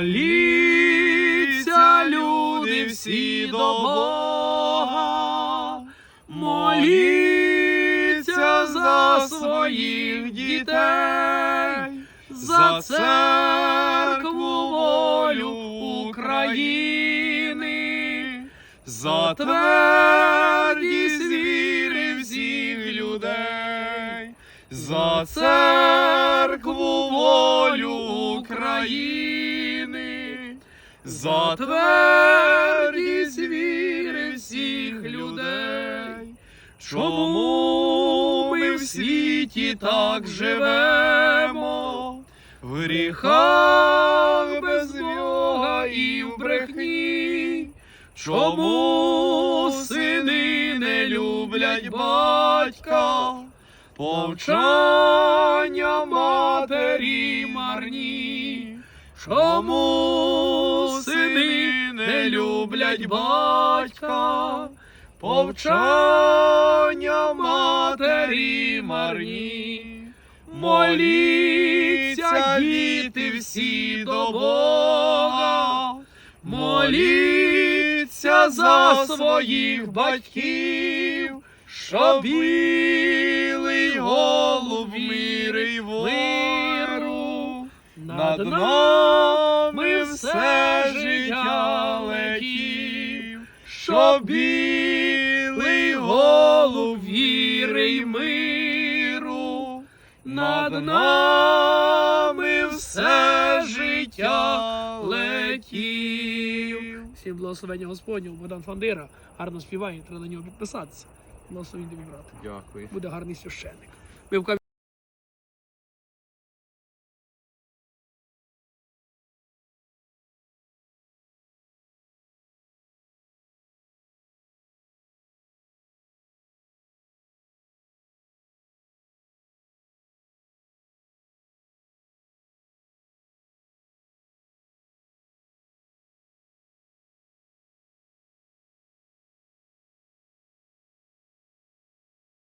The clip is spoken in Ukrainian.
Моліться, люди всі до Бога, моліться за своїх дітей, за церкву волю України, за твердість віри всіх людей, за церкву волю України, за твердість віри всіх людей. Чому ми в світі так живемо? В гріхах без Бога і в брехні. Чому сини не люблять батька? Повчання матері марні. Чому сини не люблять батька? Повчання матері марні. Моліться, діти всі до Бога, моліться за своїх батьків, щоб білий голуб мири й миру над нами все життя летів, щоб білий голуб віри й миру над нами все життя летів. Всім благословення Господнього, Богдан Фандира, гарно співає, треба на нього підписатися. Благословінь тобі, брате. Дякую. Буде гарний священник. Ми в